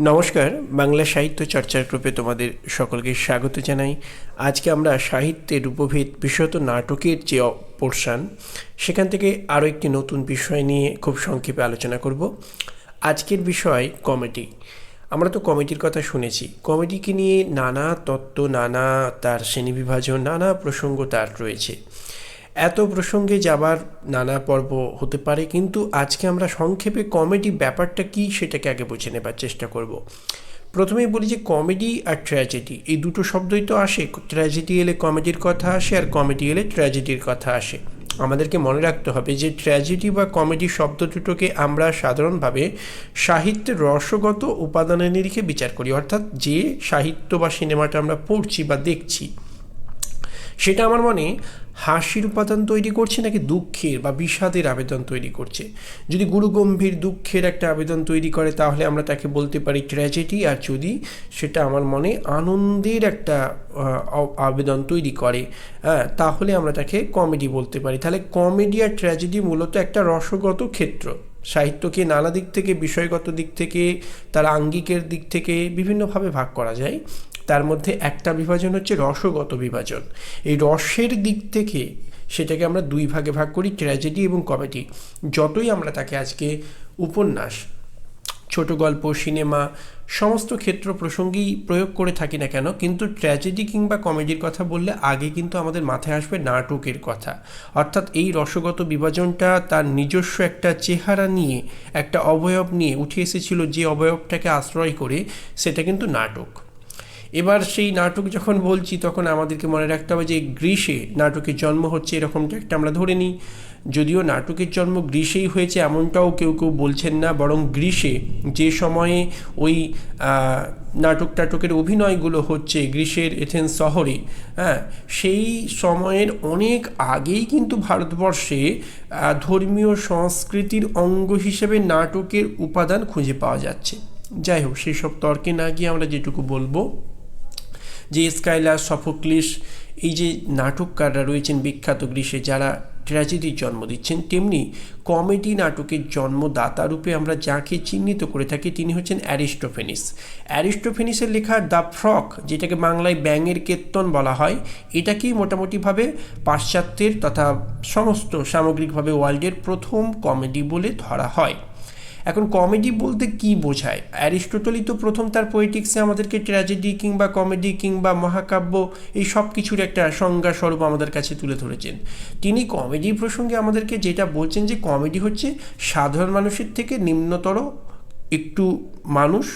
নমস্কার, বাংলা সাহিত্য চর্চার গ্রুপে তোমাদের সকলকে স্বাগত জানাই। আজকে আমরা সাহিত্যের উপভেদ বিশেষত নাটকের যে পোর্শান, সেখান থেকে আরও একটি নতুন বিষয় নিয়ে খুব সংক্ষেপে আলোচনা করব। আজকের বিষয় কমেডি। আমরা তো কমেডির কথা শুনেছি। কমেডিকে নিয়ে নানা তত্ত্ব, নানা তার শ্রেণীবিভাজন, নানা প্রসঙ্গ তার রয়েছে। এত প্রসঙ্গে যাবার নানা পর্ব হতে পারে, কিন্তু আজকে আমরা সংক্ষেপে কমেডি ব্যাপারটা কি সেটাকে আগে বুঝে নেবার চেষ্টা করব। প্রথমেই বলি যে কমেডি আর ট্র্যাজেডি এই দুটো শব্দই তো আসে। ট্র্যাজেডি এলে কমেডির কথা আসে আর কমেডি এলে ট্র্যাজেডির কথা আসে। আমাদেরকে মনে রাখতে হবে যে ট্র্যাজেডি বা কমেডি শব্দ দুটোকে আমরা সাধারণভাবে সাহিত্যের রসগত উপাদানের নিরিখে বিচার করি, অর্থাৎ যে সাহিত্য বা সিনেমাটা আমরা পড়ছি বা দেখছি, সেটা আমার মনে হাসির উপাদান তৈরি করছে নাকি দুঃখের বা বিষাদের আবেদন তৈরি করছে? যদি গুরুগম্ভীর দুঃখের একটা আবেদন তৈরি করে, তাহলে আমরা তাকে বলতে পারি ট্র্যাজেডি আর যদি সেটা আমার মনে আনন্দের একটা আবেদন তৈরি করে হ্যাঁ তাহলে আমরা তাকে কমেডি বলতে পারি। তাহলে কমেডি আর ট্র্যাজেডি মূলত একটা রসগত ক্ষেত্র। সাহিত্যকে নানা দিক থেকে, বিষয়গত দিক থেকে, তার আঙ্গিকের দিক থেকে বিভিন্নভাবে ভাগ করা যায়। তার মধ্যে একটা বিভাজন হচ্ছে রসগত বিভাজন। এই রসের দিক থেকে সেটাকে আমরা দুই ভাগে ভাগ করি ট্র্যাজেডি এবং কমেডি যতই আমরা তাকে আজকে উপন্যাস, ছোট গল্প, সিনেমা, সমস্ত ক্ষেত্র প্রসঙ্গেই প্রয়োগ করে থাকি না কেন, কিন্তু ট্র্যাজেডি কিংবা কমেডির কথা বললে আগে কিন্তু আমাদের মাথায় আসবে নাটকের কথা। অর্থাৎ এই রসগত বিভাজনটা তার নিজস্ব একটা চেহারা নিয়ে, একটা অবয়ব নিয়ে উঠে এসেছিল যে অবয়বটাকে আশ্রয় করে, সেটা কিন্তু নাটক। এবার সেই নাটক যখন বলছি, তখন আমাদেরকে মনে রাখতে হবে যে গ্রীষে নাটকের জন্ম হচ্ছে এরকমটা একটা আমরা ধরে নিই। যদিও নাটকের জন্ম গ্রীষেই হয়েছে এমনটাও কেউ কেউ বলছেন না, বরং গ্রীষে যে সময়ে ওই নাটক টাটকের অভিনয়গুলো হচ্ছে গ্রীষের এথেন্স শহরে হ্যাঁ সেই সময়ের অনেক আগেই কিন্তু ভারতবর্ষে ধর্মীয় সংস্কৃতির অঙ্গ হিসেবে নাটকের উপাদান খুঁজে পাওয়া যাচ্ছে। যাই হোক সেই সব তর্কে না গিয়ে আমরা যেটুকু বলব যে স্কাইলার, সফোক্লিস, এই যে নাটককাররা রয়েছেন বিখ্যাত গ্রীষে যারা ট্র্যাজেডির জন্ম দিচ্ছেন, তেমনি কমেডি নাটকের জন্মদাতা রূপে আমরা যাকে চিহ্নিত করে থাকি তিনি হচ্ছেন অ্যারিস্টোফেনিস। অ্যারিস্টোফেনিসের লেখা দ্য ফ্রক, যেটাকে বাংলায় ব্যাঙের কেত্তন বলা হয়, এটাকেই মোটামুটিভাবে পাশ্চাত্যের তথা সমস্ত সামগ্রিকভাবে ওয়ার্ল্ডের প্রথম কমেডি বলে ধরা হয়। এখন কমেডি বলতে কি বোঝায়? অ্যারিস্টোটলই তো প্রথম তার পোয়েটিক্সে আমাদেরকে ট্র্যাজেডি কিংবা কমেডি কিংবা মহাকাব্য এই সব কিছুর একটা সংজ্ঞা স্বরূপ আমাদের কাছে তুলে ধরেছেন। তিনি কমেডি প্রসঙ্গে আমাদেরকে যেটা বলছেন যে কমেডি হচ্ছে সাধারণ মানুষের থেকে নিম্নতর একটু মানুষ,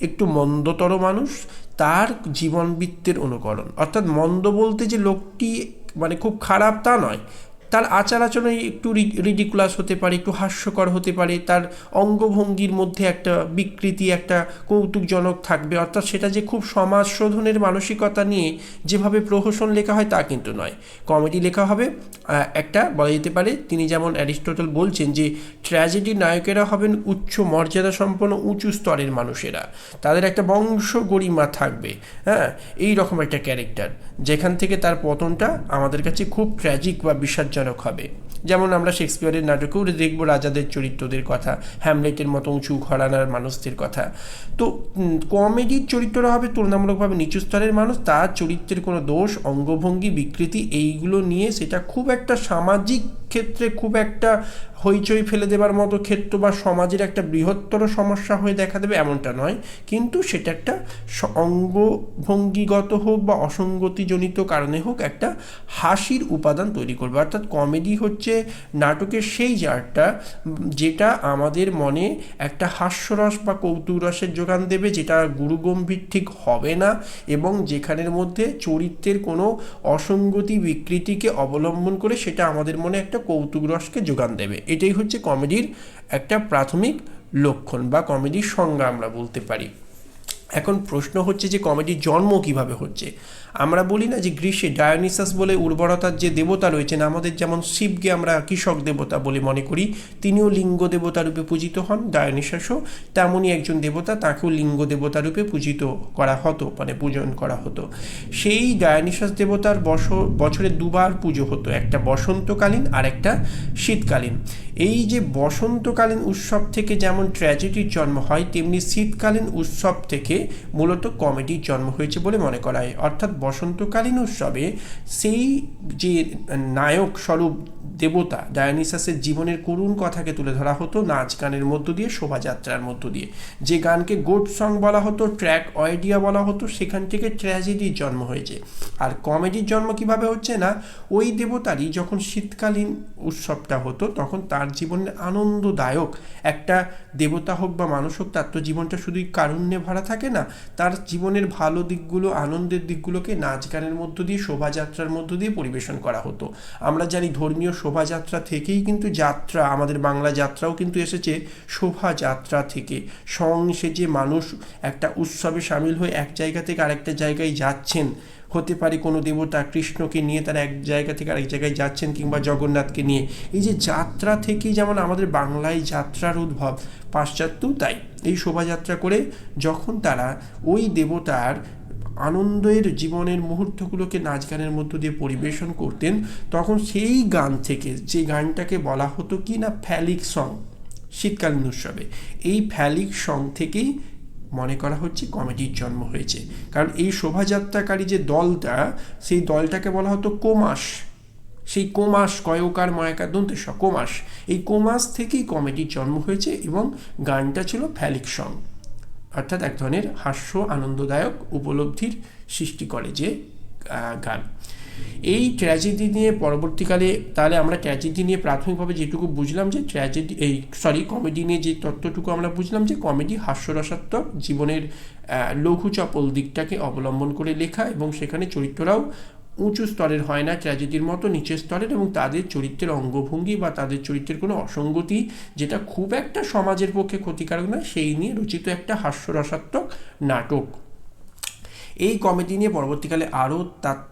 একটু মন্দতর মানুষ, তার জীবনবৃত্তের অনুকরণ। অর্থাৎ মন্দ বলতে যে লোকটি মানে খুব খারাপ তা নয় তার আচার আচরণে একটু রিডিকুলাস হতে পারে, একটু হাস্যকর হতে পারে, তার অঙ্গভঙ্গির মধ্যে একটা বিকৃতি, একটা কৌতুকজনক থাকবে। অর্থাৎ সেটা যে খুব সমাজ শোধনের মানসিকতা নিয়ে যেভাবে প্রহসন লেখা হয় তা কিন্তু নয়। কমেডি লেখা হবে একটা বলা যেতে পারে, তিনি যেমন অ্যারিস্টোটল বলছেন যে, ট্র্যাজেডি নায়কেরা হবেন উচ্চ মর্যাদা সম্পন্ন, উঁচু স্তরের মানুষেরা। তাদের একটা বংশ গরিমা থাকবে হ্যাঁ? এই রকম একটা ক্যারেক্টার। যেখান থেকে তার পতনটা আমাদের কাছে খুব ট্র্যাজিক বা বিষাদজনক হবে। যেমন আমরা শেক্সপিয়ারের নাটকেও দেখব রাজাদের চরিত্রদের কথা হ্যামলেটের মতো উঁচু ঘরানার মানুষদের কথা। তো কমেডির চরিত্ররা হবে তুলনামূলকভাবে নিচু স্তরের মানুষ, তার চরিত্রের কোনো দোষ, অঙ্গভঙ্গি, বিকৃতি, এইগুলো নিয়ে সেটা খুব একটা সামাজিক ক্ষেত্রে খুব একটা হইচই ফেলে দেবার মতো ক্ষেত্র বা সমাজের একটা বৃহত্তর সমস্যা হয়ে দেখা দেবে এমনটা নয়। কিন্তু সেটা একটা অঙ্গভঙ্গিগত হোক বা অসঙ্গতিজনিত কারণে হোক একটা হাসির উপাদান তৈরি করবে। অর্থাৎ কমেডি হচ্ছে নাটকের সেই জারটা, যেটা আমাদের মনে একটা হাস্যরস বা কৌতুকরসের যোগান দেবে, যেটা গুরুগম্ভীর ঠিক হবে না এবং যেখানের মধ্যে চরিত্রের কোনো অসঙ্গতি বিকৃতিকে অবলম্বন করে সেটা আমাদের মনে একটা কৌতুক রসকে যোগান দেবে। এটাই হচ্ছে কমেডির একটা প্রাথমিক লক্ষণ বা কমেডির সংজ্ঞা আমরা বলতে পারি। এখন প্রশ্ন হচ্ছে যে কমেডির জন্ম কীভাবে হচ্ছে? আমরা বলি না যে গ্রীষ্মে ডায়োনিসাস বলে উর্বরতার যে দেবতা রয়েছেন, আমাদের যেমন শিবকে আমরা কৃষক দেবতা বলে মনে করি, তিনিও লিঙ্গ দেবতা রূপে পূজিত হন ডায়োনিসাসও তেমনই একজন দেবতা তাকেও লিঙ্গ দেবতা রূপে পূজিত করা হতো মানে পূজন করা হতো। সেই ডায়োনিসাস দেবতার বস, বছরে দুবার পুজো হতো, একটা বসন্তকালীন আর একটা শীতকালীন। এই যে বসন্তকালীন উৎসব থেকে যেমন ট্র্যাজেডির জন্ম হয়, তেমনি শীতকালীন উৎসব থেকে মূলত কমেডির জন্ম হয়েছে বলে মনে করা হয়। অর্থাৎ বসন্তকালীন উৎসবে সেই যে নায়ক স্বরূপ দেবতা ডায়ানিসাসের জীবনের করুণ কথাকে তুলে ধরা হতো নাচ গানের মধ্য দিয়ে, শোভাযাত্রার মধ্য দিয়ে। যে গানকে গোড সং বলা হতো, ট্র্যাক অয়েডিয়া বলা হতো, সেখান থেকে ট্র্যাজেডির জন্ম হয়েছে। আর কমেডির জন্ম কীভাবে হচ্ছে না? ওই দেবতারই যখন শীতকালীন উৎসবটা হতো, তখন তার জীবনের আনন্দদায়ক একটা দেবতা হোক বা মানুষ হোক, তার তো জীবনটা শুধুই কারুণ্যে ভরা থাকে না। তার জীবনের ভালো দিকগুলো, আনন্দের দিকগুলোকে নাচ গানের মধ্য দিয়ে, শোভাযাত্রার মধ্য দিয়ে পরিবেশন করা হতো। আমরা জানি ধর্মীয় শোভাযাত্রা থেকেই কিন্তু যাত্রা, আমাদের বাংলা যাত্রাও কিন্তু এসেছে শোভাযাত্রা থেকে। সং সেজে মানুষ একটা উৎসবে সামিল হয়ে এক জায়গা থেকে আরেকটা জায়গায় যাচ্ছেন হতে পারে কোনো দেবতা কৃষ্ণকে নিয়ে তারা এক জায়গা থেকে আরেক জায়গায় যাচ্ছেন কিংবা জগন্নাথকে নিয়ে। এই যে যাত্রা থেকেই যেমন আমাদের বাংলায় যাত্রার উদ্ভব, পাশ্চাত্যও তাই। এই শোভাযাত্রা করে যখন তারা ওই দেবতার আনন্দের জীবনের মুহূর্তগুলোকে নাচ গানের মধ্য দিয়ে পরিবেশন করতেন, তখন সেই গান থেকে, যে গানটাকে বলা হতো কি না, ফ্যালিক সং, শীতকালীন উৎসবে। এই ফ্যালিক সং থেকেই মনে করা হচ্ছে কমেডির জন্ম হয়েছে। কারণ এই শোভাযাত্রাকারী যে দলটা, সেই দলটাকে বলা হতো কোমাস। সেই কোমাস, কয়কার, ময়াকার দন্তেশ কোমাস। এই কোমাস থেকেই কমেডির জন্ম হয়েছে এবং গানটা ছিল ফ্যালিক সং। অর্থাৎ এক ধরনের হাস্য, আনন্দদায়ক উপলব্ধির সৃষ্টি করে যে গান। এই ট্র্যাজেডি নিয়ে পরবর্তীকালে তাহলে আমরা ট্র্যাজেডি নিয়ে প্রাথমিকভাবে যেটুকু বুঝলাম যে ট্র্যাজেডি এই সরি কমেডি নিয়ে যে তত্ত্বটুকু আমরা বুঝলাম যে কমেডি হাস্যরসাত্মক জীবনের লঘু চপল দিকটাকে অবলম্বন করে লেখা এবং সেখানে চরিত্ররাও উঁচু স্তরের হয় না ট্র্যাজেডির মতো, নিচের স্তরের এবং তাদের চরিত্রের অঙ্গভঙ্গি বা তাদের চরিত্রের কোনো অসঙ্গতি যেটা খুব একটা সমাজের পক্ষে ক্ষতিকারক নয়, সেই নিয়ে রচিত একটা হাস্যরসাত্মক নাটক। এই কমেডি নিয়ে পরবর্তীকালে আরও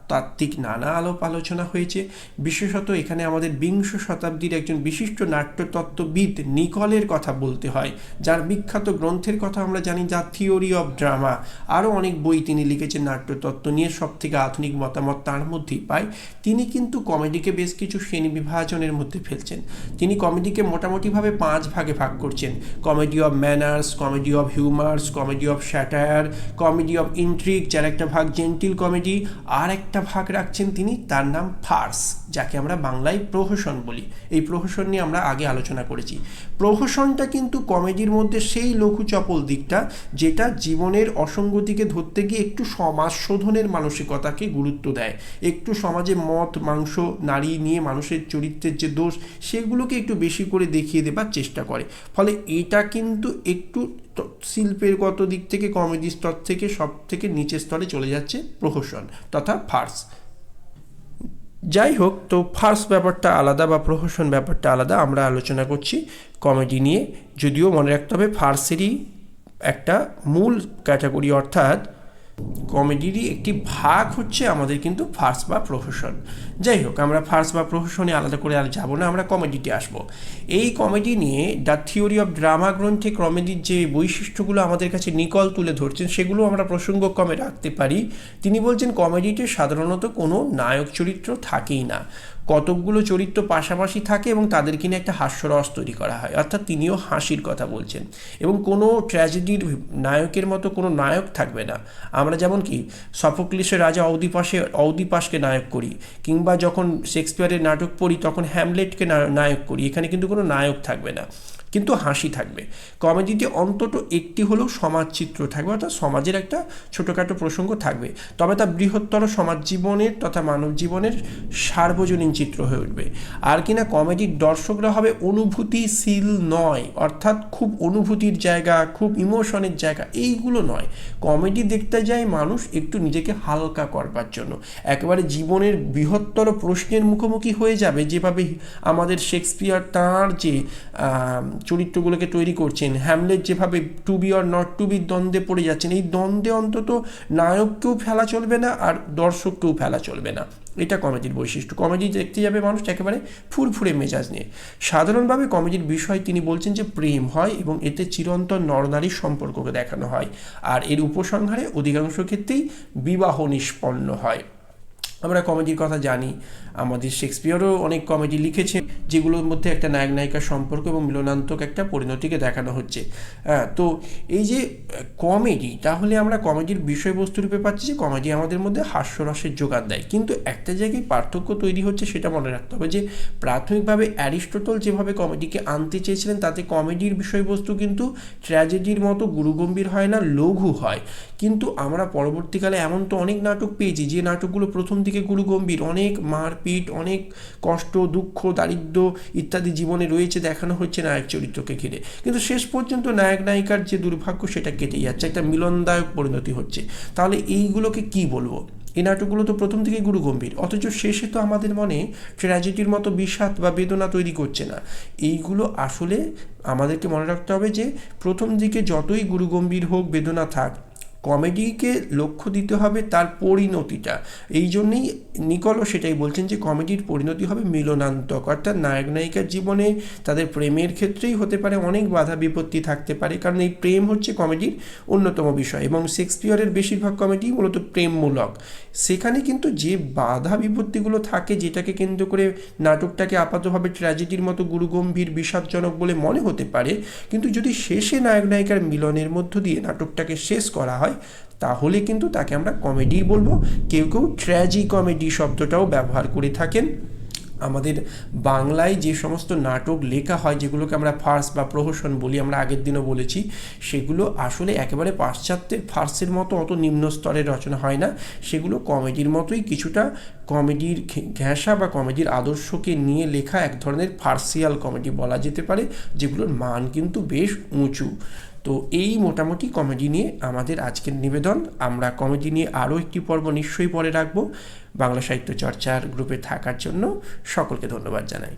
তাত্ত্বিক নানা আলোপ আলোচনা হয়েছে। বিশেষত এখানে আমাদের বিংশ শতাব্দীর একজন বিশিষ্ট নাট্যতত্ত্ববিদ নিকলের কথা বলতে হয়, যার বিখ্যাত গ্রন্থের কথা আমরা জানি যা থিওরি অফ ড্রামা। আরও অনেক বই তিনি লিখেছেন নাট্যতত্ত্ব নিয়ে সব থেকে আধুনিক মতামত তার মধ্যেই পাই তিনি কিন্তু কমেডিকে বেশ কিছু শ্রেণি বিভাজনের মধ্যে ফেলছেন। তিনি কমেডিকে মোটামুটিভাবে পাঁচ ভাগে ভাগ করছেন। Comedy of manners, comedy of humours, comedy of satire, comedy of intrigue যার একটা ভাগ জেন্টিল কমেডি, আর একটা ভাগ রাখছেন তিনি তার নাম ফার্স, যাকে আমরা বাংলায় প্রহসন বলি। এই প্রহসন নিয়ে আমরা আগে আলোচনা করেছি। প্রহসনটা কিন্তু কমেডির মধ্যে সেই লঘু চপল দিকটা, যেটা জীবনের অসঙ্গতিকে ধরতে গিয়ে একটু সমাজ শোধনের মানসিকতাকে গুরুত্ব দেয়। একটু সমাজে মদ, মাংস, নারী নিয়ে মানুষের চরিত্রের যে দোষ, সেগুলোকে একটু বেশি করে দেখিয়ে দেবার চেষ্টা করে। ফলে এটা কিন্তু একটু শিল্পের গত দিক থেকে, কমেডি স্তর থেকে সব থেকে নিচের স্তরে চলে যাচ্ছে প্রহসন তথা ফার্স। যাই হোক তো ফার্স্ট ব্যাপারটা আলাদা বা প্রহসন ব্যাপারটা আলাদা, আমরা আলোচনা করছি কমেডি নিয়ে। যদিও মনে রাখতে হবে, ফার্সেরই একটা মূল ক্যাটাগরি, অর্থাৎ কমেডিরই একটি ভাগ হচ্ছে আমাদের কিন্তু ফার্স বা প্রফেশন যাই হোক, আমরা ফার্স্ট বা প্রফেশনে আলাদা করে আর যাব না, আমরা কমেডিতে আসব। এই কমেডি নিয়ে দ্য থিওরি অফ ড্রামা গ্রন্থে কমেডির যে বৈশিষ্ট্যগুলো আমাদের কাছে নিকল তুলে ধরছেন, সেগুলো আমরা প্রসঙ্গক্রমে রাখতে পারি। তিনি বলছেন কমেডিতে সাধারণত কোনো নায়ক চরিত্র থাকেই না। কতকগুলো চরিত্র পাশাপাশি থাকে এবং তাদের কিনে একটা হাস্যরস তৈরি করা হয়, অর্থাৎ তিনিও হাসির কথা বলছেন। এবং কোনো ট্র্যাজেডির নায়কের মতো কোনো নায়ক থাকবে না। আমরা যেমন কি, সফোক্লিসের রাজা অউদিপাসে অউদিপাসকে নায়ক করি, কিংবা যখন শেক্সপিয়ারের নাটক পড়ি তখন হ্যামলেটকে নায়ক করি। এখানে কিন্তু কোনো নায়ক থাকবে না। কিন্তু হাসি থাকবে। কমেডিতে অন্তত একটি হলেও সমাজ চিত্র থাকবে, অর্থাৎ সমাজের একটা ছোটোখাটো প্রসঙ্গ থাকবে। তবে তা বৃহত্তর সমাজ জীবনের তথা মানব জীবনের সার্বজনীন চিত্র হয়ে উঠবে। আর কিনা কমেডির দর্শকরা হবে অনুভূতিশীল নয়, অর্থাৎ খুব অনুভূতির জায়গা, খুব ইমোশনের জায়গা, এইগুলো নয়। কমেডি দেখতে যায় মানুষ একটু নিজেকে হালকা করবার জন্য। একেবারে জীবনের বৃহত্তর প্রশ্নের মুখোমুখি হয়ে যাবে যেভাবে আমাদের শেক্সপিয়ার তাঁর যে চরিত্রগুলোকে তৈরি করছেন। হ্যামলেট যেভাবে to be or not to be দ্বন্দ্বে পড়ে যাচ্ছেন, এই দ্বন্দ্বে অন্তত নায়ককেও ফেলা চলবে না আর দর্শককেও ফেলা চলবে না। এটা কমেডির বৈশিষ্ট্য। কমেডি দেখতে যাবে মানুষ একেবারে ফুরফুরে মেজাজ নিয়ে। সাধারণভাবে কমেডির বিষয় তিনি বলছেন যে প্রেম হয় এবং এতে চিরন্তন নরনারীর সম্পর্ককে দেখানো হয়। আর এর উপসংহারে অধিকাংশ ক্ষেত্রেই বিবাহ নিষ্পন্ন হয়। আমরা কমেডির কথা জানি। আমাদের শেক্সপিয়ারও অনেক কমেডি লিখেছে, যেগুলোর মধ্যে একটা নায়ক নায়িকার সম্পর্ক এবং মিলনান্তক একটা পরিণতিকে দেখানো হচ্ছে। হ্যাঁ তো এই যে, কমেডি, তাহলে আমরা কমেডির বিষয়বস্তু রূপে পাচ্ছি যে, কমেডি আমাদের মধ্যে হাস্যরসের যোগান দেয়। কিন্তু একটা জায়গায় পার্থক্য তৈরি হচ্ছে সেটা মনে রাখতে হবে যে, প্রাথমিকভাবে অ্যারিস্টোটল যেভাবে কমেডিকে আনতে চেয়েছিলেন, তাতে কমেডির বিষয়বস্তু কিন্তু ট্র্যাজেডির মতো গুরুগম্ভীর হয় না, লঘু হয়। কিন্তু আমরা পরবর্তীকালে এমন তো অনেক নাটক পেয়েছি, যে নাটকগুলো প্রথম দিকে গুরুগম্ভীর অনেক মারপিট, অনেক কষ্ট, দুঃখ, দারিদ্র ইত্যাদি জীবনে রয়েছে, দেখানো হচ্ছে নায়ক চরিত্রকে ঘিরে। কিন্তু শেষ পর্যন্ত নায়ক, নায়িকার যে দুর্ভাগ্য, সেটা কেটে যাচ্ছে, একটা মিলনদায়ক পরিণতি হচ্ছে। তাহলে এইগুলোকে কি বলব? এই নাটকগুলো তো প্রথম থেকেই গুরু গম্ভীর। অথচ শেষে তো আমাদের মনে ট্র্যাজেডির মতো বিষাদ বা বেদনা তৈরি করছে না। এইগুলো আসলে আমাদেরকে মনে রাখতে হবে যে, প্রথম দিকে যতই গুরু গম্ভীর হোক, বেদনা থাক কমেডিকে লক্ষ্য দিতে হবে তার পরিণতিটা। এই জন্যেই নিকলও সেটাই বলছেন যে কমেডির পরিণতি হবে মিলনান্তক। অর্থাৎ নায়ক নায়িকার জীবনে তাদের প্রেমের ক্ষেত্রেই হতে পারে অনেক বাধা বিপত্তি থাকতে পারে, কারণ এই প্রেম হচ্ছে কমেডির অন্যতম বিষয় এবং শেক্সপিয়ারের বেশিরভাগ কমেডি মূলত প্রেমমূলক। সেখানে কিন্তু যে বাধা বিপত্তিগুলো থাকে যেটাকে কেন্দ্র করে নাটকটাকে আপাতভাবে ট্র্যাজেডির মতো গুরুগম্ভীর, বিষাদজনক বলে মনে হতে পারে, কিন্তু যদি শেষে নায়ক নায়িকার মিলনের মধ্য দিয়ে নাটকটাকে শেষ করা হয়। তাহলে কিন্তু তাকে আমরা কমেডি বলব। কেউ কেউ ট্র্যাজি কমেডি শব্দটাও ব্যবহার করে থাকেন। আমাদের বাংলায় যে সমস্ত নাটক লেখা হয়, যেগুলোকে আমরা ফার্স বা প্রহসন বলি, আমরা আগের দিনও বলেছি, সেগুলো আসলে একেবারে পাশ্চাত্যের, ফার্সের মতো অত নিম্ন স্তরের রচনা হয় না। সেগুলো কমেডির মতোই কিছুটা কমেডির ঘেঁষা বা কমেডির আদর্শকে নিয়ে লেখা এক ধরনের ফার্সিয়াল কমেডি বলা যেতে পারে, যেগুলোর মান কিন্তু বেশ উঁচু। তো এই মোটামুটি কমেডি নিয়ে আমাদের আজকের নিবেদন। আমরা কমেডি নিয়ে আরও একটি পর্ব নিশ্চয়ই পরে রাখব। বাংলা সাহিত্য চর্চার গ্রুপে থাকার জন্য সকলকে ধন্যবাদ জানাই।